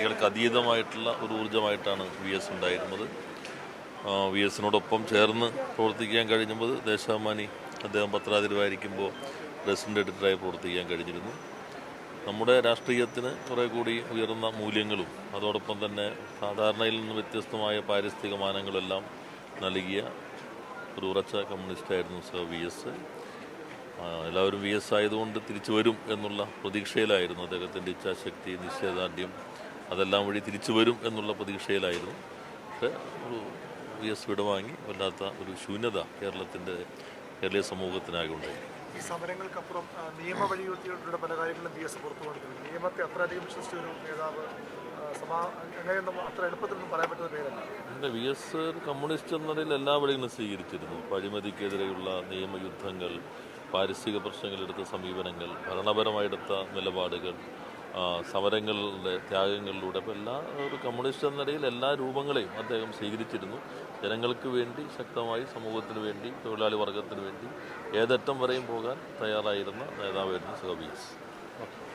പാർട്ടികൾക്ക് അതീതമായിട്ടുള്ള ഒരു ഊർജമായിട്ടാണ് വി എസ് ഉണ്ടായിരുന്നത്. വി എസിനോടൊപ്പം ചേർന്ന് പ്രവർത്തിക്കാൻ കഴിഞ്ഞപ്പോൾ ദേശാഭിമാനി അദ്ദേഹം പത്രാധിപരായിരിക്കുമ്പോൾ പ്രസിഡന്റ് എഡിറ്ററായി പ്രവർത്തിക്കാൻ കഴിഞ്ഞിരുന്നു. നമ്മുടെ രാഷ്ട്രീയത്തിന് കുറേ കൂടി ഉയർന്ന മൂല്യങ്ങളും അതോടൊപ്പം തന്നെ സാധാരണയിൽ നിന്ന് വ്യത്യസ്തമായ പാരിസ്ഥിതിക മാനങ്ങളെല്ലാം നൽകിയ ഒരു ഉറച്ച കമ്മ്യൂണിസ്റ്റായിരുന്നു സർ വി എസ് എല്ലാവരും വി എസ് ആയതുകൊണ്ട് തിരിച്ചു വരും എന്നുള്ള പ്രതീക്ഷയിലായിരുന്നു അദ്ദേഹത്തിന്റെ ഇച്ഛാശക്തി നിശ്ചയദാർഢ്യം. അതെല്ലാം വഴി തിരിച്ചു വരും എന്നുള്ള പ്രതീക്ഷയിലായിരുന്നു. പക്ഷേ ഒരു വി എസ് വിടവാങ്ങി വല്ലാത്ത ഒരു ശൂന്യത കേരളത്തിന്റെ കേരളീയ സമൂഹത്തിനായി ഉണ്ടായി. ഈ സമരങ്ങൾക്കപ്പുറം നിയമ പല കാര്യങ്ങളും ബി എസ് പുറത്തു കൊണ്ടിരുന്നു നിയമത്തെ അത്രയധികം വിശ്വസിച്ച ഒരു നേതാവ് പിന്നെ വി എസ് കമ്മ്യൂണിസ്റ്റ് എന്ന നിലയിൽ എല്ലാ വഴികളും സ്വീകരിച്ചിരുന്നു. അഴിമതിക്കെതിരെയുള്ള നിയമയുദ്ധങ്ങൾ പാരിസ്ഥിതിക പ്രശ്നങ്ങളെടുത്ത സമീപനങ്ങൾ ഭരണപരമായെടുത്ത നിലപാടുകൾ ആ, സമരങ്ങളുടെ ത്യാഗങ്ങളിലൂടെ. അപ്പോൾ എല്ലാ ഒരു കമ്മ്യൂണിസ്റ്റ് എന്ന നിലയിൽ എല്ലാ രൂപങ്ങളെയും അദ്ദേഹം സ്വീകരിച്ചിരുന്നു. ജനങ്ങൾക്ക് വേണ്ടി ശക്തമായി സമൂഹത്തിന് വേണ്ടി തൊഴിലാളി വർഗത്തിന് വേണ്ടി ഏതറ്റം വരെയും പോകാൻ തയ്യാറായിരുന്ന നേതാവായിരുന്നു എസ്